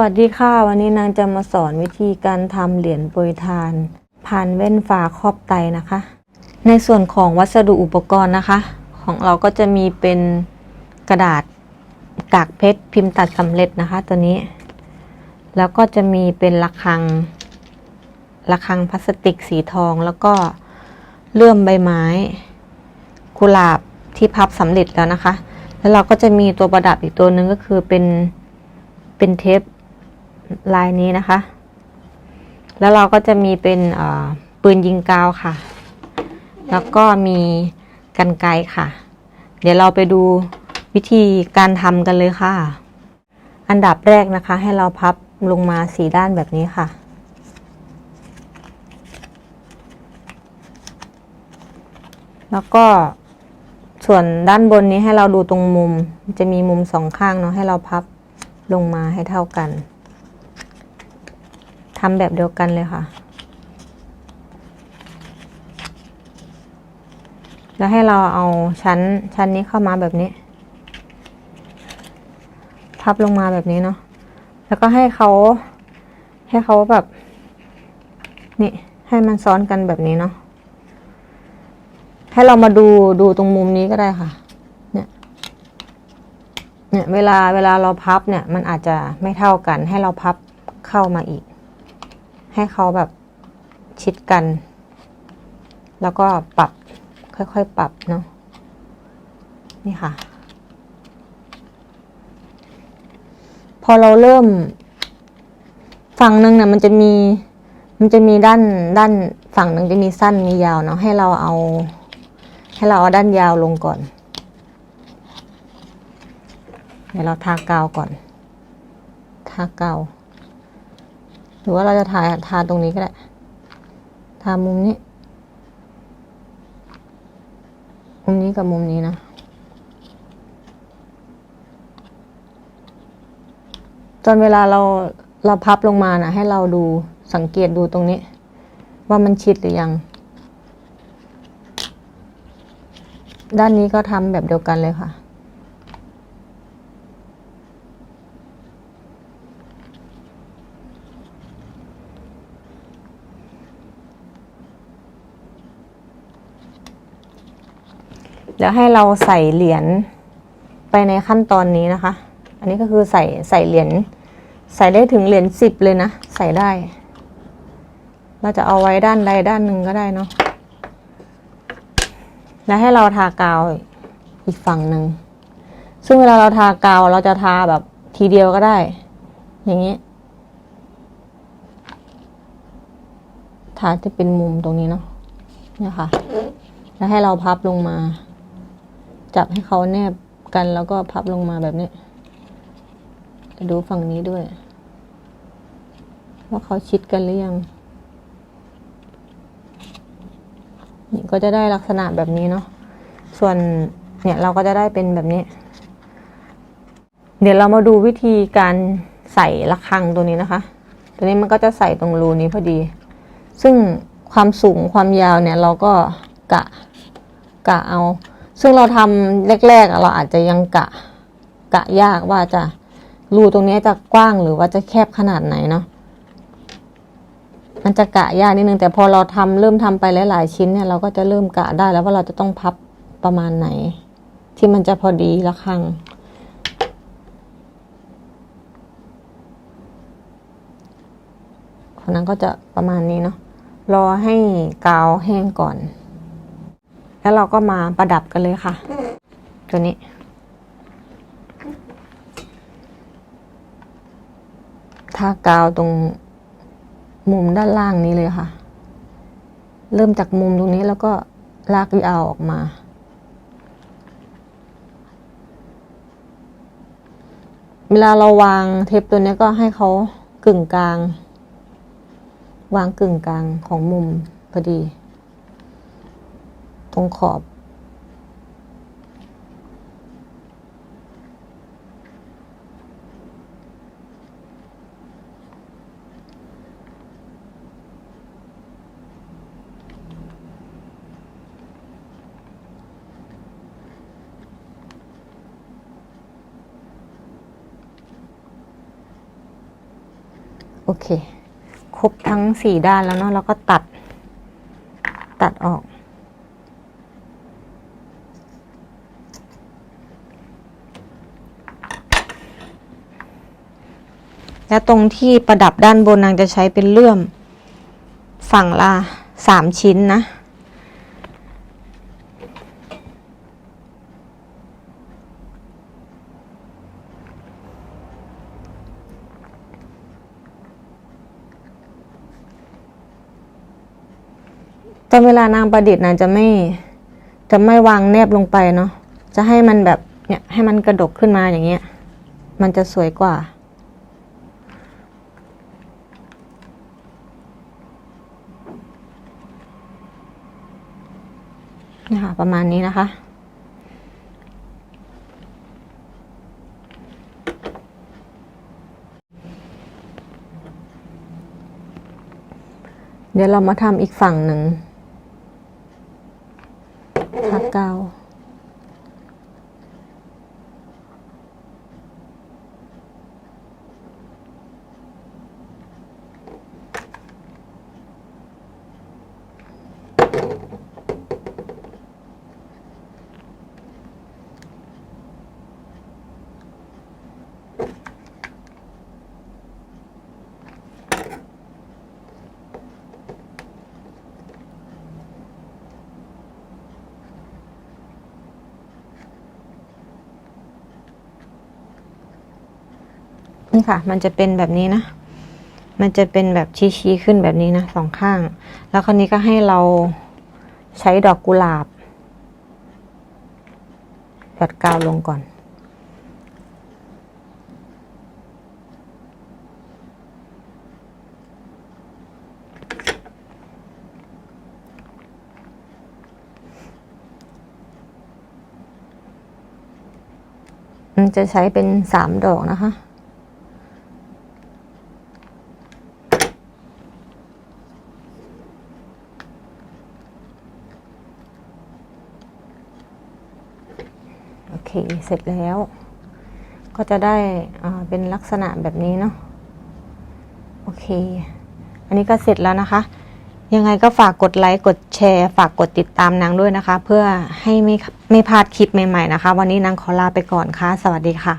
วัสดีค่ะ วันนี้นางจะมาสอนวิธีการทำเหรียญโปรยทานผ่านแว่นฟ้าครอบไตนะคะ ในส่วนของวัสดุอุปกรณ์นะคะ ของเราก็จะมีเป็นกระดาษกากเพชรพิมพ์ตัดสำเร็จนะคะ ตัวนี้ แล้วก็จะมีเป็นระฆังระฆังพลาสติกสีทอง แล้วก็เลื่อมใบไม้ กุหลาบที่พับสำเร็จแล้วนะคะ แล้วเราก็จะมีตัวประดับอีกตัวหนึ่งก็คือเป็นเป็นเทป ลายนี้นะคะ แล้วเราก็จะมีเป็นปืนยิงกาวค่ะ แล้วก็มีกันไกค่ะ เดี๋ยวเราไปดูวิธีการทำกันเลยค่ะ อันดับแรกนะคะ ให้เราพับลงมาสีด้านแบบนี้ค่ะแล้วก็ส่วนด้านบนนี้ให้เราดูตรงมุม จะมีมุมสองข้างเนาะให้เราพับลงมาให้เท่ากัน ทำแบบเดียวกันเลยค่ะ แล้วให้เราเอาชั้นชั้นนี้เข้ามาแบบนี้ พับลงมาแบบนี้เนาะ แล้วก็ให้เขาให้เขาแบบ นี่ ให้มันซ้อนกันแบบนี้เนาะ ให้เรามาดูดูตรงมุมนี้ก็ได้ค่ะเนี่ยเนี่ยเวลาเวลาเราพับเนี่ยมันอาจจะไม่เท่ากันให้เราพับเข้ามาอีก ให้เขาแบบชิดกัน แล้วก็ปรับค่อยๆปรับเนาะนี่ค่ะ พอเราเริ่ม ฝั่งหนึ่งเนี่ยมันจะมี มันจะมีด้านด้านฝั่งหนึ่งจะมีสั้นมียาวเนาะให้เราเอา ให้เราเอาด้านยาวลงก่อนเดี๋ยวเราทากาวก่อน ทากาว หรือว่าเราจะทาทาตรงนี้ก็ได้ ทามุมนี้ มุมนี้กับมุมนี้นะตอนเวลาเราเราพับลงมานะให้เราดูสังเกตดูตรงนี้ ว่ามันชิดหรือยัง ด้านนี้ก็ทำแบบเดียวกันเลยค่ะ แล้วให้เราใส่เหรียญไปในขั้นตอนนี้นะคะ อันนี้ก็คือใส่ใส่เหรียญใส่ได้ถึงเหรียญสิบเลยนะ ใส่ได้ เราจะเอาไว้ด้านใดด้านหนึ่งก็ได้เนาะแล้วให้เราทากาวอีกฝั่งหนึ่ง ซึ่งเวลาเราทากาวเราจะทาแบบทีเดียวก็ได้ อย่างนี้ ทาจะเป็นมุมตรงนี้เนาะเนี่ยค่ะ แล้วให้เราพับลงมา จับให้เขาแนบกันแล้วก็พับลงมาแบบนี้ ดูฝั่งนี้ด้วย ว่าเขาชิดกันหรือยัง นี่ก็จะได้ลักษณะแบบนี้เนาะ ส่วนเนี่ยเราก็จะได้เป็นแบบนี้ เดี๋ยวเรามาดูวิธีการใส่ระฆังตัวนี้นะคะ ตัวนี้มันก็จะใส่ตรงรูนี้พอดี ซึ่งความสูงความยาวเนี่ยเราก็กะกะเอา ซึ่งเราทำแรกๆเราอาจจะยังกะกะยากว่าจะรูตรงนี้จะกว้างหรือว่าจะแคบขนาดไหนเนาะมันจะกะยากนิดนึงแต่พอเราทำเริ่มทำไปหลายๆชิ้นเนี่ยเราก็จะเริ่มกะได้แล้วว่าเราจะต้องพับประมาณไหน ที่มันจะพอดีละครังคนนั้นก็จะประมาณนี้เนาะรอให้กาวแห้งก่อน แล้วเราก็มาประดับกันเลยค่ะ ตัวนี้ ทากาวตรงมุมด้านล่างนี้เลยค่ะ เริ่มจากมุมตรงนี้แล้วก็ลากยาวออกมา เวลาเราวางเทปตัวนี้ก็ให้เขากึ่งกลาง วางกึ่งกลางของมุมพอดี ตรงขอบ โอเค ครบทั้งสี่ด้านแล้วเนาะแล้วก็ตัด ตัดออก แล้วตรงที่ประดับด้านบนนางจะใช้เป็นเลื่อม ฝั่งละสามชิ้นนะ ตอนเวลานางประดิษฐ์นางจะไม่จะไม่วางแนบลงไปเนาะ จะให้มันแบบเนี่ยให้มันกระดกขึ้นมาอย่างเงี้ย มันจะสวยกว่า นะคะประมาณนี้นะคะ เดี๋ยวเรามาทำอีกฝั่งหนึ่งทักกา นี่ค่ะ มันจะเป็นแบบนี้นะ มันจะเป็นแบบชี้ๆขึ้นแบบนี้นะสองข้าง แล้วคราวนี้ก็ให้เราใช้ดอกกุหลาบหยดกาวลงก่อน มันจะใช้เป็นสามดอกนะคะ โอ เคเสร็จแล้ว ก็จะได้เป็นลักษณะแบบนี้เนาะโอเค อันนี้ก็เสร็จแล้วนะคะ ยังไงก็ฝากกดไลค์กดแชร์ ฝากกดติดตามนางด้วยนะคะ เพื่อให้ไม่ไม่พลาดคลิปใหม่ๆนะคะ วันนี้นางขอลาไปก่อนค่ะ สวัสดีค่ะ